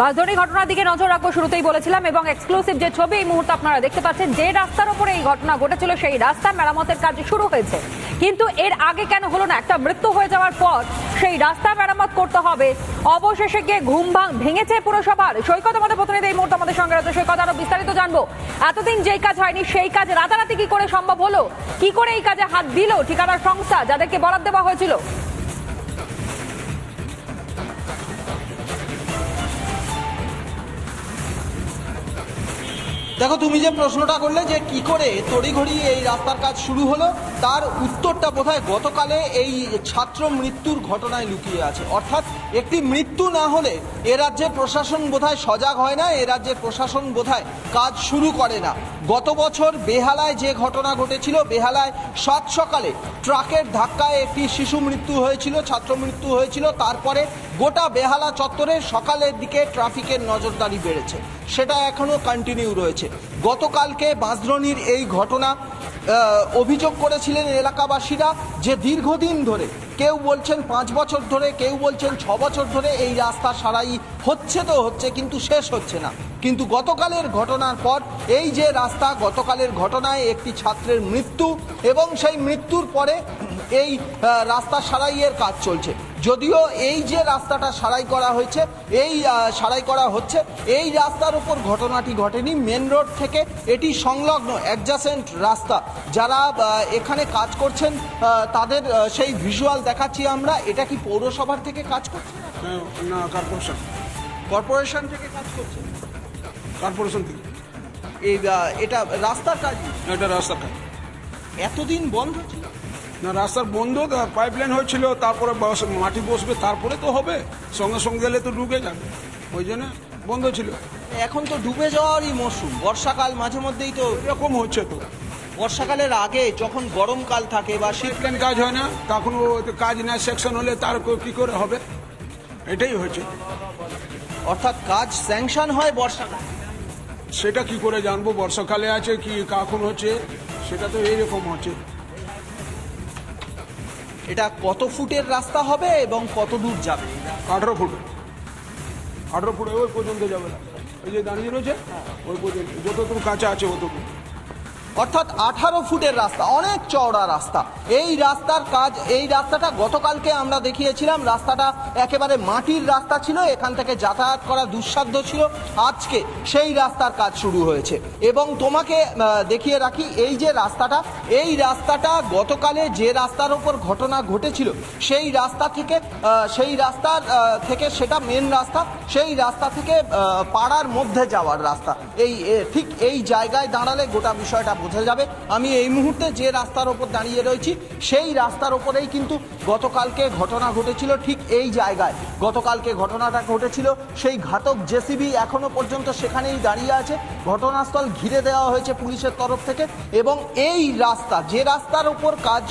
বাসধনী ঘটনার দিকে নজর রাখব, শুরুতেই বলেছিলাম, এবং এক্সক্লুসিভ যে ছবি এই মুহূর্তে আপনারা দেখতে পাচ্ছেন, যে রাস্তার উপরে এই ঘটনা ঘটেছিল, সেই রাস্তা মেরামতের কাজ শুরু হয়েছে। কিন্তু এর আগে কেন হলো না? একটা মৃত্যু হয়ে যাওয়ার পর সেই রাস্তা মেরামত করতে হবে। অবশেষে গিয়ে ঘুম ভাঙ ভেঙেছে পুরসভার সৈকত আমাদের প্রতিনিধি এই মুহূর্তে আমাদের সঙ্গে রয়েছে। সৈকত, আরও বিস্তারিত জানব। এতদিন যেই কাজ হয়নি, সেই কাজ রাতারাতি কি করে সম্ভব হলো? কি করে এই কাজে হাত দিল ঠিকানার সংস্থা, যাদেরকে বরাদ দেওয়া হয়েছিল? দেখো, তুমি যে প্রশ্নটা করলে যে কি করে তড়িঘড়ি এই রাস্তার কাজ শুরু হলো, তার উত্তরটা বোধহয় গতকালে এই ছাত্র মৃত্যুর ঘটনায় লুকিয়ে আছে। অর্থাৎ একটি মৃত্যু না হলে এ রাজ্যের প্রশাসন বোধহয় সজাগ হয় না, এ রাজ্যের প্রশাসন বোধহয় কাজ শুরু করে না। গত বছর বেহালায় যে ঘটনা ঘটেছিল, বেহালায় সাত সকালে ট্রাকের ধাক্কায় একটি শিশু মৃত্যু হয়েছিল, ছাত্র মৃত্যু হয়েছিল। তারপরে গোটা বেহালা চত্বরে সকালের দিকে ট্রাফিকের নজরদারি বেড়েছে। সেটা এখনও কন্টিনিউ রয়েছে। গতকালকে বাঁশদ্রোণীর এই ঘটনা অভিযোগ করেছিলেন এলাকাবাসীরা যে দীর্ঘদিন ধরে কেউ বলছেন পাঁচ বছর ধরে, কেউ বলছেন ছ বছর ধরে এই রাস্তা সারাই হচ্ছে তো হচ্ছে, কিন্তু শেষ হচ্ছে না। কিন্তু গতকালের ঘটনার পর এই যে রাস্তা, গতকালের ঘটনায় একটি ছাত্রের মৃত্যু এবং সেই মৃত্যুর পরে এই রাস্তা সারাইয়ের কাজ চলছে। যদিও এই যে রাস্তাটা সারাই করা হয়েছে এই সারাই করা হচ্ছে এই রাস্তার উপর ঘটনাটি ঘটেনি। মেন রোড থেকে এটি সংলগ্ন অ্যাডজাসেন্ট রাস্তা। যারা এখানে কাজ করছেন তাদের সেই ভিজুয়াল দেখাচ্ছি আমরা। এটা কি পৌরসভার থেকে কাজ করছে? না কর্পোরেশন কর্পোরেশন থেকে কাজ করছে? কর্পোরেশন থেকে। এই এটা রাস্তার কাজ? এটা রাস্তার কাজ। এতদিন বন্ধ ছিল? না রাস্তার বন্ধ পাইপ লাইন হয়েছিল তারপরে মাটি বসবে তারপরে তো হবে। সঙ্গে সঙ্গে গেলে তো ডুবে যাবে। ওই জন্য বন্ধ ছিল। এখন তো ডুবে যাওয়ারই মরশুম। বর্ষাকাল মাঝে মধ্যেই তো এরকম হচ্ছে তো। বর্ষাকালের আগে যখন গরমকাল থাকে বা শীত পাইপ লাইন কাজ হয় না তখন ও কাজ না সেকশন হলে তার কো- কি করে হবে? এটাই হয়েছে অর্থাৎ কাজ স্যাংশন হয় বর্ষাকাল। সেটা কি করে জানব? বর্ষাকালে আছে কি কখন হচ্ছে? সেটা তো এইরকম হচ্ছে। এটা কত ফুটের রাস্তা হবে এবং কত দূর যাবে? আঠারো ফুট। আঠারো ফুট ওই পর্যন্ত যাবে না। ওই যে দাঁড়িয়ে রয়েছে, ওই পর্যন্ত। যতটুকু কাঁচা আছে অতটুকু অর্থাৎ আঠারো ফুটের রাস্তা, অনেক চওড়া রাস্তা। এই রাস্তার কাজ, এই রাস্তাটা গতকালকে আমরা দেখিয়েছিলাম। রাস্তাটা একেবারে মাটির রাস্তা ছিল, এখান থেকে যাতায়াত করা দুঃসাধ্য ছিল। আজকে সেই রাস্তার কাজ শুরু হয়েছে। এবং তোমাকে দেখিয়ে রাখি, এই যে রাস্তাটা, এই রাস্তাটা গতকালে যে রাস্তার ওপর ঘটনা ঘটেছিল, সেই রাস্তা থেকে সেই রাস্তার থেকে সেটা মেন রাস্তা, সেই রাস্তা থেকে পাড়ার মধ্যে যাওয়ার রাস্তা। এই ঠিক এই জায়গায় দাঁড়ালে গোটা বিষয়টা বোঝা যাবে। আমি এই মুহূর্তে যে রাস্তার ওপর দাঁড়িয়ে রয়েছি, সেই রাস্তার ওপরেই কিন্তু গতকালকে ঘটনা ঘটেছিল ঠিক এই জায়গায়। গতকালকে ঘটনাটা ঘটেছিল সেই ঘাতক জেসিবি এখনও পর্যন্ত সেখানেই দাঁড়িয়ে আছে। ঘটনাস্থল ঘিরে দেওয়া হয়েছে পুলিশের তরফ থেকে এবং এই রাস্তা, যে রাস্তার ওপর কাজ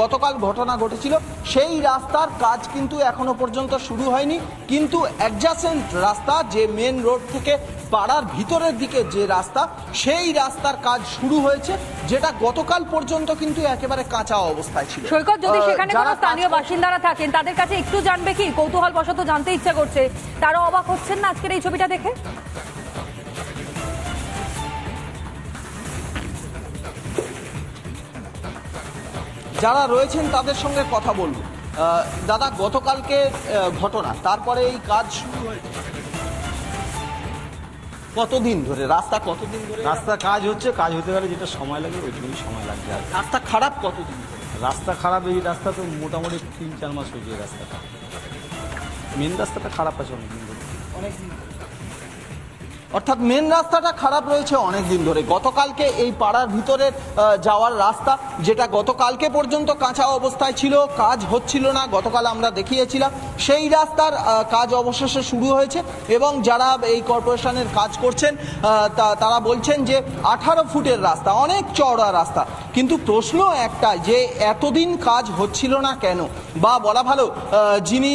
গতকাল ঘটনা ঘটেছিল, সেই রাস্তার কাজ কিন্তু এখনও পর্যন্ত শুরু হয়নি। কিন্তু অ্যাডজাসেন্ট রাস্তা, যে মেন রোড থেকে পাড়ার ভিতরের দিকে যে রাস্তা, সেই রাস্তার কাজ শুরু হয়েছে যেটা গতকাল পর্যন্ত কিন্তু একেবারে কাঁচা অবস্থায় ছিল। সৈকত যদি সেখানে যারা কোনো স্থানীয় বাসিন্দারা থাকেন তাদের কাছে একটু জানবে কি? কৌতূহল বশত জানতে ইচ্ছা করছে। তারা অবাক হচ্ছেন না আজকের এই ছবিটা দেখে? যারা রয়েছেন তাদের সঙ্গে কথা বলব। দাদা গতকালকে ঘটনা তারপরে এই কাজ শুরু হয়েছে। কতদিন ধরে? রাস্তা কতদিন ধরে? রাস্তা কাজ হচ্ছে কাজ হতে গেলে যেটা সময় লাগে ওইটুকুই সময় লাগছে আর রাস্তা খারাপ কতদিন ধরে? রাস্তা খারাপ এই রাস্তা তো মোটামুটি তিন চার মাস হয়েছে এই রাস্তাটা। মেন রাস্তাটা খারাপ আছে অনেকদিন ধরে। অর্থাৎ মেন রাস্তাটা খারাপ রয়েছে অনেক দিন ধরে। গতকালকে এই পাড়ার ভিতরে যাওয়ার রাস্তা, যেটা গতকালকে পর্যন্ত কাঁচা অবস্থায় ছিল, কাজ হচ্ছিল না, গতকাল আমরা দেখিয়েছিলাম। সেই রাস্তার কাজ অবশেষে শুরু হয়েছে এবং যারা এই কর্পোরেশনের কাজ করছেন তারা বলছেন যে আঠারো ফুটের রাস্তা, অনেক চওড়া রাস্তা। কিন্তু প্রশ্ন একটা যে এতদিন কাজ হচ্ছিল না কেন? বা বলা ভালো যিনি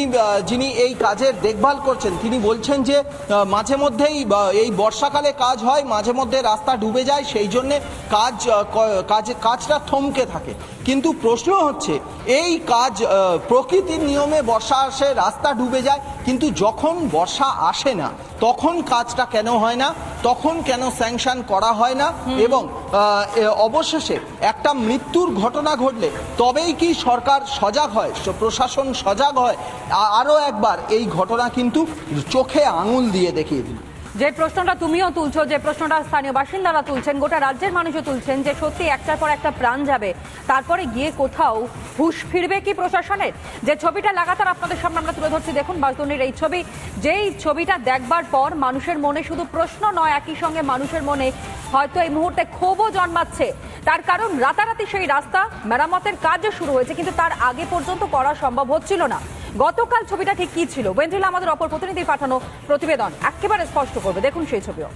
যিনি এই কাজের দেখভাল করছেন, তিনি বলছেন যে মাঝে মধ্যেই, বা এই বর্ষাকালে কাজ হয় মাঝে মধ্যে রাস্তা ডুবে যায় সেই জন্যে কাজ কাজ কাজটা থমকে থাকে। কিন্তু প্রশ্ন হচ্ছে এই কাজ প্রকৃতির নিয়মে বর্ষা আসে রাস্তা ডুবে যায় কিন্তু যখন বর্ষা আসে না তখন কাজটা কেন হয় না? তখন কেন স্যাংশন করা হয় না? এবং অবশেষে একটা মৃত্যুর ঘটনা ঘটলে তবেই কি সরকার সজাগ হয় প্রশাসন সজাগ হয়? আরও একবার এই ঘটনা কিন্তু চোখে আঙুল দিয়ে দেখিয়ে দিল। যে প্রশ্নটা তুমিও তুলছো, যে প্রশ্নটা স্থানীয় বাসিন্দারা তুলছেন, গোটা রাজ্যের মানুষও তুলছেন যে সত্যি একটার পর একটা প্রাণ যাবে, তারপরে গিয়ে কোথাও হুশ ফিরবে কি প্রশাসনের? যে ছবিটা লাগাতার আপনাদের সামনে আমরা তুলে ধরছি, দেখুন বাসদনির এই ছবি। যেই ছবিটা দেখবার পর মানুষের মনে শুধু প্রশ্ন নয়, একই সঙ্গে মানুষের মনে হয়তো এই মুহূর্তে ক্ষোভও জন্মাচ্ছে। তার কারণ রাতারাতি সেই রাস্তা, মেরামতের কাজও শুরু হয়েছে, কিন্তু তার আগে পর্যন্ত করা সম্ভব হচ্ছিল না। গতকাল ছবিটা ঠিক কি ছিল? ওয়েন্দ্রিলা আমাদের অপর প্রতিনিধির পাঠানো প্রতিবেদন একেবারে স্পষ্ট করবে। দেখুন সেই ছবিও।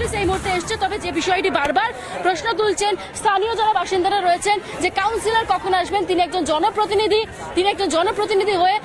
পুলিশ এই মুহূর্তে এসছে, তবে যে বিষয়টি বারবার প্রশ্ন তুলছেন, স্থানীয় যারা বাসিন্দারা রয়েছেন, যে কাউন্সিলর কখন আসবেন, তিনি একজন জনপ্রতিনিধি, তিনি একজন জনপ্রতিনিধি হয়ে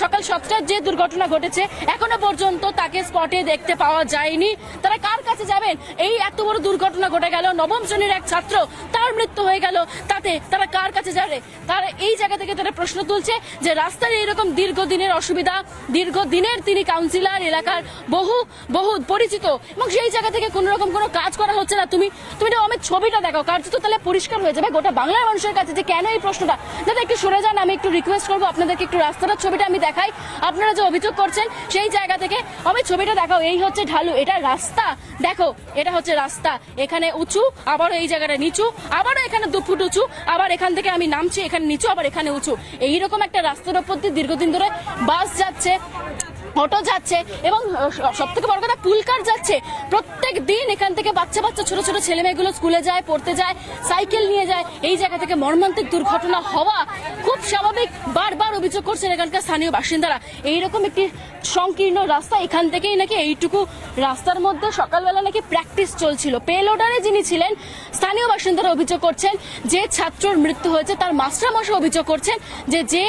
সকাল সাতটার যে দুর্ঘটনা ঘটেছে, এখনও পর্যন্ত তাকে স্পটে দেখতে পাওয়া যায়নি। তারা কার কাছে যাবেন? এই এত বড় দুর্ঘটনা ঘটে গেল, নবম শ্রেণির এক ছাত্র, তার মৃত্যু হয়ে গেল, তাতে তারা কার কাছে যাবে? তারা এই জায়গা থেকে তারা প্রশ্ন তুলছে যে রাস্তার এইরকম দীর্ঘদিনের অসুবিধা, দীর্ঘদিনের তিনি কাউন্সিলর এলাকার বহু বহু পরিচিত, এবং সেই জায়গা থেকে কোন রকম কোনো কাজ করা হচ্ছে না। তুমি তুমি এটা অমিত ছবিটা দেখো কার্যত তাহলে পরিষ্কার হয়ে যাবে। গোটা বাংলার মানুষের কাছে যে কেন এই প্রশ্নটা? দাদা, একটু সরে যান, আমি একটু রিকোয়েস্ট করব। আপনাদেরকে একটু রাস্তাটার ছবিটা আমি দেখাই। আপনারা যে অভিযোগ করছেন, সেই জায়গা থেকে অমিত ছবিটা দেখাও। এই হচ্ছে ঢালু। এটা রাস্তা। দেখো, এটা হচ্ছে রাস্তা। এখানে উঁচু, আবারও এই জায়গাটা নিচু, আবারও এখানে দু ফুট উঁচু, আবার এখান থেকে আমি নামছি, এখানে নিচু, আবার এখানে উঁচু। এইরকম একটা রাস্তার উপর দিয়ে দীর্ঘদিন ধরে বাস যাচ্ছে। অটো যাচ্ছে এবং সব থেকে বড় কথা পুলকার যাচ্ছে। প্রত্যেক দিন এখান থেকে বাচ্চা বাচ্চা, ছোট ছোট ছেলে মেয়েগুলো স্কুলে যায়, পড়তে যায়, সাইকেল নিয়ে যায়। এই জায়গা থেকে মর্মান্তিক দুর্ঘটনা হওয়া খুব স্বাভাবিক। বারবার অভিযোগ করছেন এখানকার স্থানীয় বাসিন্দারা। এইরকম একটি সংকীর্ণ রাস্তা এখান থেকেই নাকি এইটুকু রাস্তার মধ্যে সকালবেলা নাকি প্র্যাকটিস চলছিল। পেলোডারে যিনি ছিলেন, স্থানীয় বাসিন্দারা অভিযোগ করছেন যে ছাত্রর মৃত্যু হয়েছে। তার মাস্টারমশাই অভিযোগ করছেন যে যে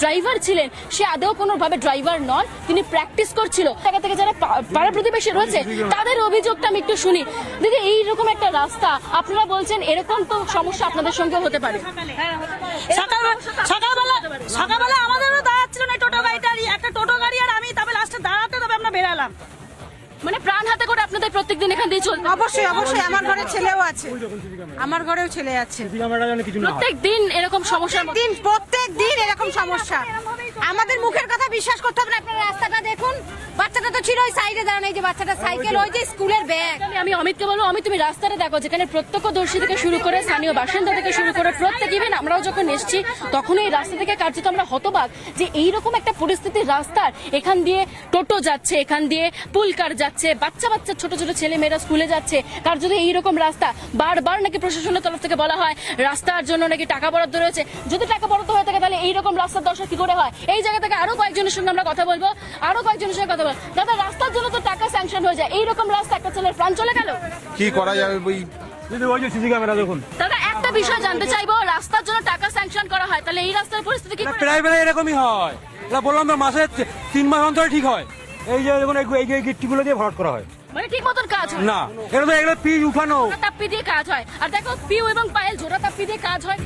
ড্রাইভার ছিলেন, সে আদৌ কোনোভাবে ড্রাইভার নন তিনি প্র্যাকটিস করছিল। জায়গা থেকে যারা পাড়া প্রতিবেশী রয়েছে তাদের অভিযোগটা আমি একটু শুনি। দিদি এইরকম একটা রাস্তা আপনারা বলছেন এরকম তো সমস্যা আপনাদের সঙ্গে হতে পারে। সকালবেলা সকালবেলা আমাদেরও দাঁড়াচ্ছিল না টোটো গাড়িটার একটা টোটো গাড়ি আর আমি তবে লাস্টে দাঁড়াতে তবে আমরা বেরালাম। মানে প্রাণ হাতে করে আপনাদের প্রত্যেকদিন এখান দিয়ে চলতে অবশ্যই অবশ্যই আমার ঘরে ছেলেও আছে। আমার ঘরেও ছেলে আছে। প্রত্যেক দিন এরকম সমস্যার মধ্যে- দিন প্রত্যেক দিন এরকম সমস্যা। আমাদের মুখের কথা বিশ্বাস করতে হবে না, আপনার রাস্তাটা দেখুন। বাচ্চাটা তো ছিল ওই সাইডে দাঁড়ানো, এই যে বাচ্চাটা সাইকেল ওই যে স্কুলের ব্যাগ আমি অমিতকে বলব, অমিত, তুমি রাস্তাটা দেখো, যেখানে প্রত্যক্ষদর্শী থেকে শুরু করে স্থানীয় বাসিন্দা থেকে শুরু করে প্রত্যেক ইভেন আমরাও যখন এসেছি তখন এই রাস্তা থেকে কার্যত আমরা হতবাক যে এইরকম একটা পরিস্থিতির রাস্তার, এখান দিয়ে টোটো যাচ্ছে, এখান দিয়ে পুলকার যাচ্ছে, বাচ্চা বাচ্চা, ছোট ছোট ছেলে মেয়েরা স্কুলে যাচ্ছে, কার্যত এইরকম রাস্তা। বারবার নাকি প্রশাসনের তরফ থেকে বলা হয়, রাস্তার জন্য নাকি টাকা বরাদ্দ রয়েছে। যদি টাকা বরাদ্দ হয়ে থাকে, তাহলে এইরকম রাস্তার দশা কি করে হয়? এই জায়গা থেকে আরও কয়েকজনের সঙ্গে আমরা কথা বলব আরও কয়েকজনের সঙ্গে কথা বলব। দাদা রাস্তার জন্য তো টাকা স্যাংশন হয়ে যায়। এইরকম রাস্তা একটা ছেলের প্রাণ চলে গেল? কি করা যাবে ওই দাদা একটা বিষয় জানতে চাইব রাস্তার জন্য টাকা স্যাংশন করা হয় তাহলে এই রাস্তার পরিস্থিতি কি করে? প্রায় প্রায় এরকমই হয়। এটা বললাম তো মাসে তিন মাস অন্তরে ঠিক হয়। এই যে দেখুন এই এই গিট্টিগুলো দিয়ে ভরাট করা হয়। মানে ঠিক মতন কাজ হয়? না এটা তো এগুলো পিচ উঠানো। তাপ্পি দিয়ে কাজ হয়। আর দেখো পিউ এবং পায়েল জোড়া তাপ্পি দিয়ে কাজ হয়।